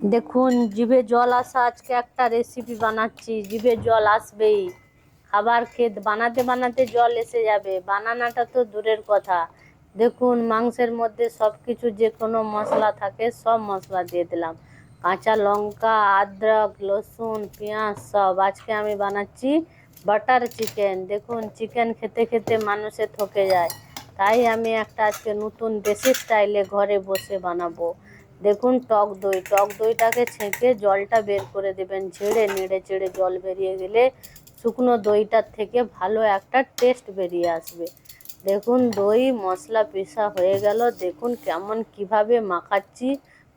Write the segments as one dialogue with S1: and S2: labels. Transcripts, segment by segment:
S1: দেখুন, জিভে জল আসা, আজকে একটা রেসিপি বানাচ্ছি। জিভে জল আসবেই। খাবার খেত বানাতে বানাতে জল এসে যাবে। বানানাটা তো দূরের কথা। দেখুন, মাংসের মধ্যে সব কিছু যে কোনো মশলা থাকে, সব মশলা দিয়ে দিলাম। কাঁচা লঙ্কা, আদ্রক, রসুন, পেঁয়াজ, সব। আজকে আমি বানাচ্ছি বাটার চিকেন দেখুন চিকেন খেতে খেতে মানুষে থকে যায়। তাই আমি একটা আজকে নতুন দেশি স্টাইলে ঘরে বসে বানাবো। দেখুন, টক দই। টক দইটাকে ছেঁকে জলটা বের করে দেবেন, ঝেড়ে নেড়ে চেড়ে জল বেরিয়ে গেলে শুকনো দইটার থেকে ভালো একটা টেস্ট বেরিয়ে আসবে। দেখুন, দই, মশলা, পিসা হয়ে গেল। দেখুন কেমন, কীভাবে মাখাচ্ছি।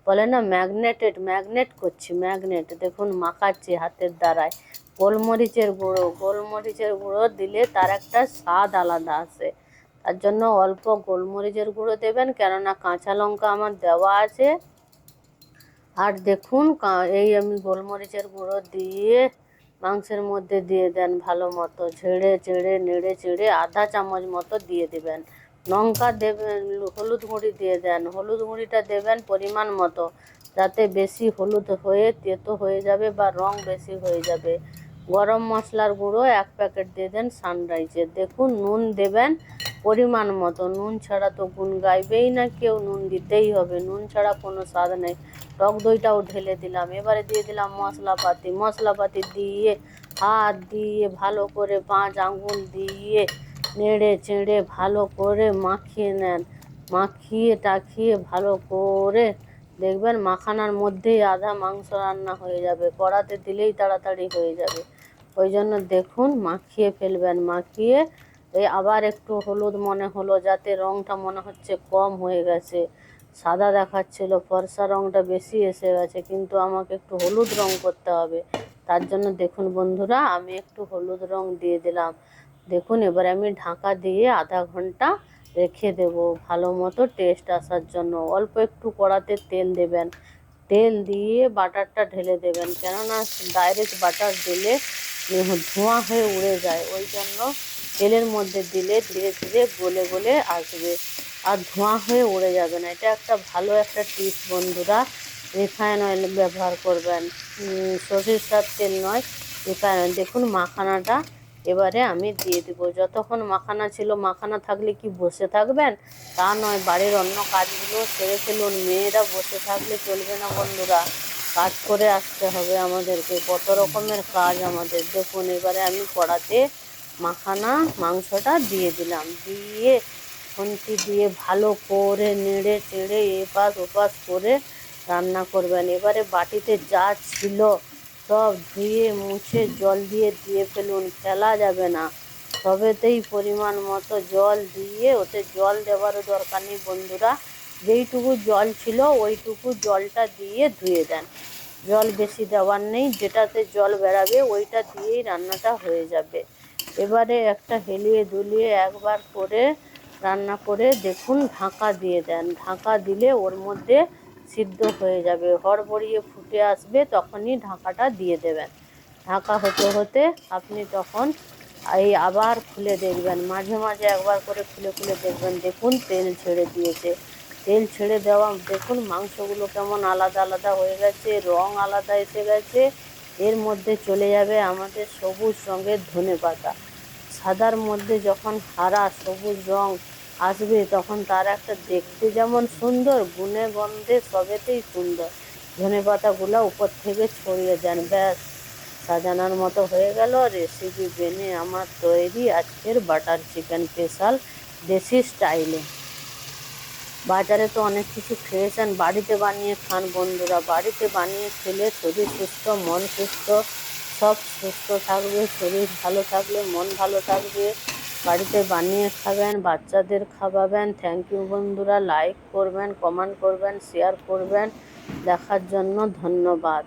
S1: বলে না, ম্যাগনেটেড, ম্যাগনেট করছি, ম্যাগনেট। দেখুন, মাখাচ্ছি হাতের দ্বারায়। গোলমরিচের গুঁড়ো গোলমরিচের গুঁড়ো দিলে তার একটা স্বাদ আলাদা আসে। তার জন্য অল্প গোলমরিচের গুঁড়ো দেবেন, কেননা কাঁচা লঙ্কা আমার দেওয়া আছে। আর দেখুন এই আমি গোলমরিচের গুঁড়ো দিয়ে মাংসের মধ্যে দিয়ে দেন ভালো মতো। ঝেড়ে চেড়ে নেড়ে চেড়ে আধা চামচ মতো দিয়ে দেবেন। লঙ্কা দেবেন, হলুদ গুঁড়ি দিয়ে দেন। হলুদ গুঁড়িটা দেবেন পরিমাণ মতো। যাতে বেশি হলুদ হয়ে, তেতো হয়ে যাবে বা রং বেশি হয়ে যাবে। গরম মশলার গুঁড়ো এক প্যাকেট দিয়ে দেন সানরাইজের দেখুন, নুন দেবেন পরিমাণ মতো। নুন ছাড়া তো গুণ গাইবেই না কেউ, নুন দিতেই হবে। নুন ছাড়া কোনো স্বাদ নেই। টক দইটাও ঢেলে দিলাম। এবারে দিয়ে দিলাম মশলাপাতি। মশলাপাতি দিয়ে, হাত দিয়ে ভালো করে পাঁচ আঙুল দিয়ে নেড়ে চেড়ে ভালো করে মাখিয়ে নেন। মাখিয়ে টাখিয়ে ভালো করে দেখবেন মাখানার মধ্যেই আধা মাংস রান্না হয়ে যাবে। কড়াতে দিলেই তাড়াতাড়ি হয়ে যাবে। ওই জন্য দেখুন মাখিয়ে ফেলবেন, মাখিয়ে এই আবার একটু হলুদ মনে হলো যাতে রংটা মনে হচ্ছে কম হয়ে গেছে। সাদা দেখাচ্ছিল, ফর্সা রংটা বেশি এসে গেছে, কিন্তু আমাকে একটু হলুদ রং করতে হবে। তার জন্য দেখুন বন্ধুরা, আমি একটু হলুদ রং দিয়ে দিলাম। দেখুন, এবার আমি ঢাকা দিয়ে আধা ঘণ্টা রেখে দেব ভালো মতো টেস্ট আসার জন্য। অল্প একটু কড়াতে তেল দেবেন। তেল দিয়ে বাটারটা ঢেলে দেবেন, কেননা ডাইরেক্ট বাটার দিলে ধোঁয়া হয়ে উড়ে যায়। ওই জন্য তেলের মধ্যে দিলে ধীরে ধীরে গলে গলে আসবে আর ধোঁয়া হয়ে উড়ে যাবে না। এটা একটা ভালো একটা টিপস বন্ধুরা। রিফাইন অয়েল ব্যবহার করবেন। সরিষার তেল নয় রিফাইন অয়েল দেখুন মাখানাটা এবারে আমি দিয়ে দিব। যতক্ষণ মাখানা ছিল, মাখানা থাকলে কি বসে থাকবেন? তা নয়, বাড়ির অন্য কাজগুলো সেরে ফেলুন। মেয়েরা বসে থাকলে চলবে না বন্ধুরা। কাজ করে আসতে হবে আমাদেরকে। কত রকমের কাজ আমাদের। দেখুন, এবারে আমি কড়াতে মাখানা মাংসটা দিয়ে দিলাম। দিয়ে খুন্তি দিয়ে ভালো করে নেড়ে চেড়ে এপাশ ওপাশ করে রান্না করবেন। এবারে বাটিতে যা ছিল সব ধুয়ে মুছে জল দিয়ে দিয়ে ফেলুন। ফেলা যাবে না। তবেতেই পরিমাণ মতো জল দিয়ে ওতে জল দেওয়ারও দরকার নেই বন্ধুরা। যেইটুকু জল ছিল, ওইটুকু জলটা দিয়ে ধুয়ে দেন। জল বেশি দেওয়ার নেই, যেটাতে জল বেরাবে, ওইটা দিয়েই রান্নাটা হয়ে যাবে। এবারে একটা হেলিয়ে দুলিয়ে একবার করে রান্না করে দেখুন, ঢাকা দিয়ে দেন। ঢাকা দিলে ওর মধ্যে সিদ্ধ হয়ে যাবে। হড়বড়িয়ে ফুটে আসবে, তখনই ঢাকাটা দিয়ে দেবেন। ঢাকা হতে হতে আপনি তখন এই আবার খুলে দেখবেন। মাঝে মাঝে একবার করে খুলে খুলে দেখবেন। দেখুন, তেল ছেড়ে দিয়েছে। তেল ছেড়ে দেওয়া। দেখুন, মাংসগুলো কেমন আলাদা আলাদা হয়ে গেছে, রং আলাদা এসে গেছে। এর মধ্যে চলে যাবে আমাদের সবুজ রঙের ধনে পাতা। সাদার মধ্যে যখন হারা সবুজ রং আসবে, তখন তার একটা দেখতে যেমন সুন্দর, গুণে গন্ধে সবেতেই সুন্দর। ধনে পাতাগুলো উপর থেকে ছড়িয়ে দেন ব্যাস। সাজানোর মতো হয়ে গেল রেসিপি বেনে আমার তৈরি আজকের বাটার চিকেন স্পেশাল দেশি স্টাইলে বাজারে তো অনেক কিছু খেয়েছেন, বাড়িতে বানিয়ে খান বন্ধুরা। বাড়িতে বানিয়ে খেলে শরীর সুস্থ, মন সুস্থ, সব সুস্থ থাকবে, শরীর ভালো থাকলে মন ভালো থাকবে। বাড়িতে বানিয়ে খাবেন, বাচ্চাদের খাওয়াবেন। থ্যাংক ইউ বন্ধুরা লাইক করবেন কমেন্ট করবেন শেয়ার করবেন। দেখার জন্য ধন্যবাদ।